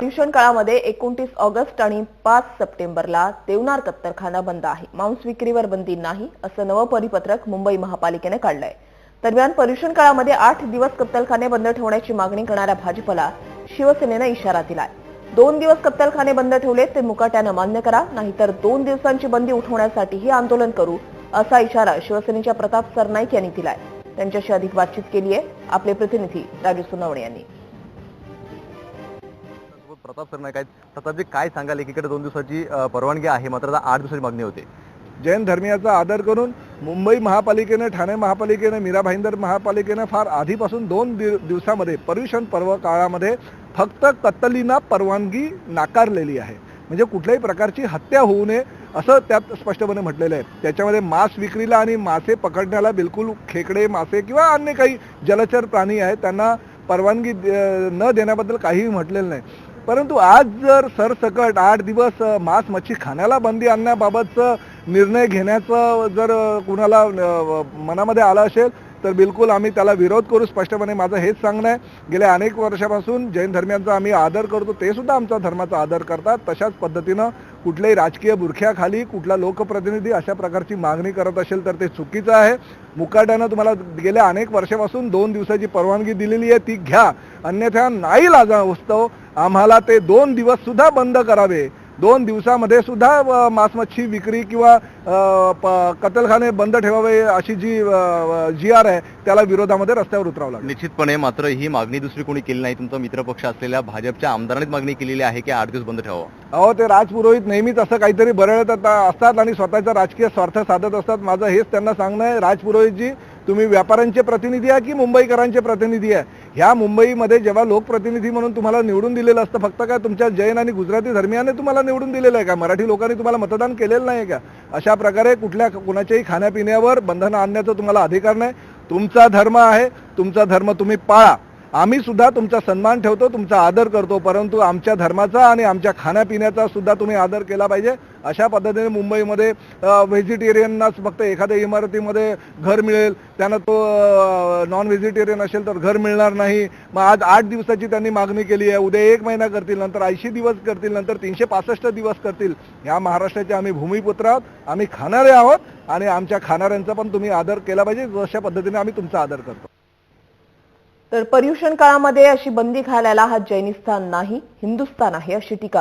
पर्युषण काळामध्ये एकोणतीस ऑगस्ट आणि पाच सप्टेंबरला देवनार कत्तरखाना बंद आहे. मांस विक्रीवर बंदी नाही असं नवं परिपत्रक मुंबई महापालिकेने काढलंय. दरम्यान पर्युषण काळामध्ये आठ दिवस कत्तलखाने बंद ठेवण्याची मागणी करणाऱ्या भाजपला शिवसेनेनं इशारा दिलाय. दोन दिवस कत्तलखाने बंद ठेवले ते मुकाट्यानं मान्य करा नाहीतर दोन दिवसांची बंदी उठवण्यासाठीही आंदोलन करू असा इशारा शिवसेनेच्या प्रताप सरनाईक यांनी दिलाय. त्यांच्याशी अधिक बातचीत केली आहे आपले प्रतिनिधी राजू सुनावणे यांनी. प्रताप सरनाईक आहेत. प्रतापजी काय सांगाल? एकीकडे दोन दिवसाची परवानगी आहे. मात्र आता आठ दिवसाची मागणी होते. जैन धर्मियाचा आदर करून मुंबई महापालिकेनं ठाणे महापालिकेनं मीरा भाईंदर महापालिकेनं फार आधीपासून दोन दिव दिवसामध्ये पर्युषण पर्व काळामध्ये फक्त कत्तलींना परवानगी नाकारलेली आहे. म्हणजे कुठल्याही प्रकारची हत्या होऊ नये असं त्यात स्पष्टपणे म्हटलेलं आहे. त्याच्यामध्ये मांस विक्रीला आणि मासे पकडण्याला बिलकुल खेकडे मासे किंवा अन्य काही जलचर प्राणी आहेत त्यांना परवानगी न देण्याबद्दल काहीही म्हटलेलं नाही. परंतु आज जर सरसकट आठ दिवस मांस मच्छी खाण्याला बंदी आणण्याबाबतचं निर्णय घेण्याचं जर कुणाला मनामध्ये आलं असेल तर बिलकुल आम्ही त्याला विरोध करू स्पष्टपणे माझं हेच सांगणं आहे. गेल्या अनेक वर्षापासून जैन धर्मियांचा आम्ही आदर करतो ते सुद्धा आमचा धर्माचा आदर करतात. तशाच पद्धतीनं कुठल्याही राजकीय बुरख्याखाली कुठला लोकप्रतिनिधी अशा प्रकारची मागणी करत असेल तर ते चुकीचं आहे. मुकाट्यानं तुम्हाला गेल्या अनेक वर्षापासून दोन दिवसाची परवानगी दिलेली आहे ती घ्या. अन्यथा नाही लाजा उत्सव आम्हाला ते दोन दिवस सुद्धा बंद करावे. दोन दिवसामध्ये सुद्धा अ, मांस मच्छी विक्री किंवा कत्तलखाने बंद ठेवावे अशी जी जी आर आहे त्याला विरोधामध्ये रस्त्यावर उतरावं लागेल. निश्चितपणे मात्र ही मागणी दुसरी कोणी केली नाही. तुमचा मित्रपक्ष असलेल्या भाजपच्या आमदारांनीच मागणी केलेली आहे की आठ दिवस बंद ठेवावं. अहो ते राजपुरोहित नेहमीच असं काहीतरी बरळत असतात आणि स्वतःचा राजकीय स्वार्थ साधत असतात. माझं हेच त्यांना सांगणं आहे. राजपुरोहितजी तुम्ही व्यापाऱ्यांचे प्रतिनिधी आहे की मुंबईकरांचे प्रतिनिधी आहे? ह्या मुंबईमध्ये जेव्हा लोकप्रतिनिधी म्हणून तुम्हाला निवडून दिलेलं असतं फक्त काय तुमच्या जैन आणि गुजराती धर्मियाने तुम्हाला निवडून दिलेलं आहे का? मराठी लोकांनी तुम्हाला मतदान केलेलं नाही का? अशा प्रकारे कुठल्या कुणाच्याही खाण्यापिण्यावर बंधनं आणण्याचा तुम्हाला अधिकार नाही. तुमचा धर्म आहे तुमचा धर्म तुम्ही पाळा. आम्ही सुद्धा तुमचा सन्मान ठेवतो तुमचा आदर करतो परंतु आमच्या धर्माचा आणि आमच्या खाण्यापिण्याचा सुद्धा तुम्ही आदर केला पाहिजे. अशा पद्धतीने मुंबईमध्ये व्हेजिटेरियननाच फक्त एखाद्या इमारतीमध्ये घर मिळेल. त्यांना तो नॉन व्हेजिटेरियन असेल तर घर मिळणार नाही. मग आज आठ दिवसाची त्यांनी मागणी केली आहे. उद्या एक महिना करतील नंतर ऐंशी दिवस करतील नंतर तीनशे पासष्ट दिवस करतील. ह्या महाराष्ट्राचे आम्ही भूमिपुत्र आहोत. आम्ही खाणारे आहोत आणि आमच्या खाणाऱ्यांचा पण तुम्ही आदर केला पाहिजे. जशा पद्धतीने आम्ही तुमचा आदर करतो. तर पर्युषण काळामध्ये अशी बंदी घालायला हा जैनिस्तान नाही हिंदुस्थान आहे अशी टीका.